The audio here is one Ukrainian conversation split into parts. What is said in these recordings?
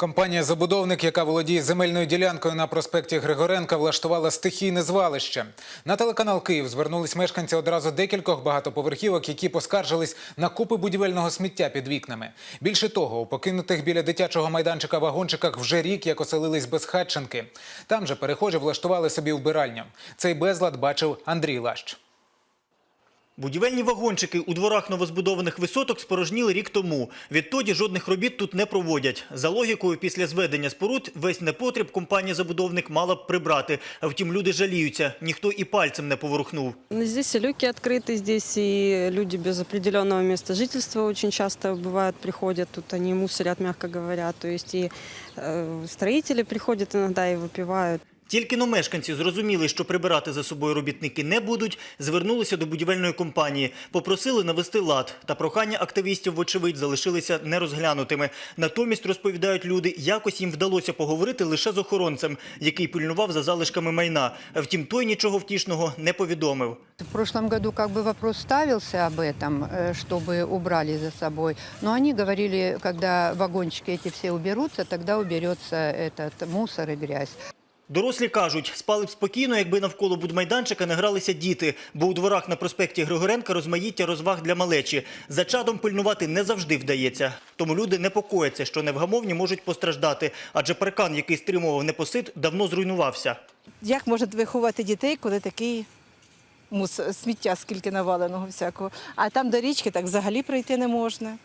Компанія-забудовник, яка володіє земельною ділянкою на проспекті Григоренка, влаштувала стихійне звалище. На телеканал Київ звернулись мешканці одразу декількох багатоповерхівок, які поскаржились на купи будівельного сміття під вікнами. Більше того, у покинутих біля дитячого майданчика вагончиках вже рік як оселились безхатченки. Там же перехожі влаштували собі вбиральню. Цей безлад бачив Андрій Лащ. Будівельні вагончики у дворах новозбудованих висоток спорожніли рік тому. Відтоді жодних робіт тут не проводять. За логікою, після зведення споруд весь непотріб компанія-забудовник мала б прибрати. А втім, люди жаліються. Ніхто і пальцем не поворухнув. Ну, Здесь и люки открыты, здесь и люди без определенного места жительства очень часто бывают, приходят, тут они мусорят, мягко говоря. То есть и э, строители приходят иногда и выпивают. Тільки но мешканці зрозуміли, що прибирати за собою робітники не будуть, звернулися до будівельної компанії, попросили навести лад. Та прохання активістів, вочевидь, залишилися нерозглянутими. Натомість, розповідають люди, якось їм вдалося поговорити лише з охоронцем, який пильнував за залишками майна. Втім, той нічого втішного не повідомив. В прошлом году как бы вопрос ставился об этом, э, чтобы убрали за собой. Но они говорили, когда вагончики эти все уберутся, тогда уберется этот мусор и грязь. Дорослі кажуть, спали б спокійно, якби навколо будмайданчика не гралися діти, бо у дворах на проспекті Григоренка розмаїття розваг для малечі. За чадом пильнувати не завжди вдається. Тому люди непокояться, що невгамовні можуть постраждати, адже паркан, який стримував непосид, давно зруйнувався. Як можуть виховати дітей, коли такий мус, сміття, скільки наваленого всякого. А там до річки так взагалі пройти не можна.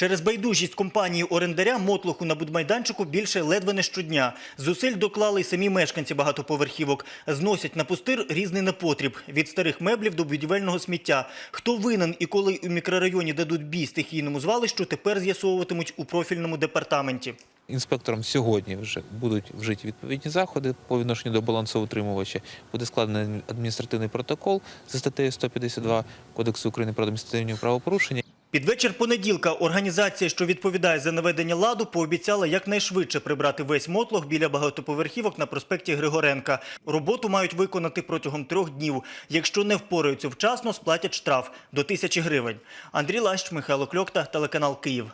Через байдужість компанії орендаря мотлоху на будмайданчику більше ледве не щодня. Зусиль доклали й самі мешканці багатоповерхівок. Зносять на пустир різний непотріб – від старих меблів до будівельного сміття. Хто винен і коли у мікрорайоні дадуть бій стихійному звалищу, тепер з'ясовуватимуть у профільному департаменті. Інспекторам сьогодні вже будуть вжиті відповідні заходи по відношенню до балансоутримувача. Буде складений адміністративний протокол за статтею 152 Кодексу України про адміністративні правопорушення. Під вечір понеділка організація, що відповідає за наведення ладу, пообіцяла якнайшвидше прибрати весь мотлох біля багатоповерхівок на проспекті Григоренка. Роботу мають виконати протягом трьох днів. Якщо не впораються вчасно, сплатять штраф до тисячі гривень. Андрій Лащ, Михайло Кльокта, телеканал Київ.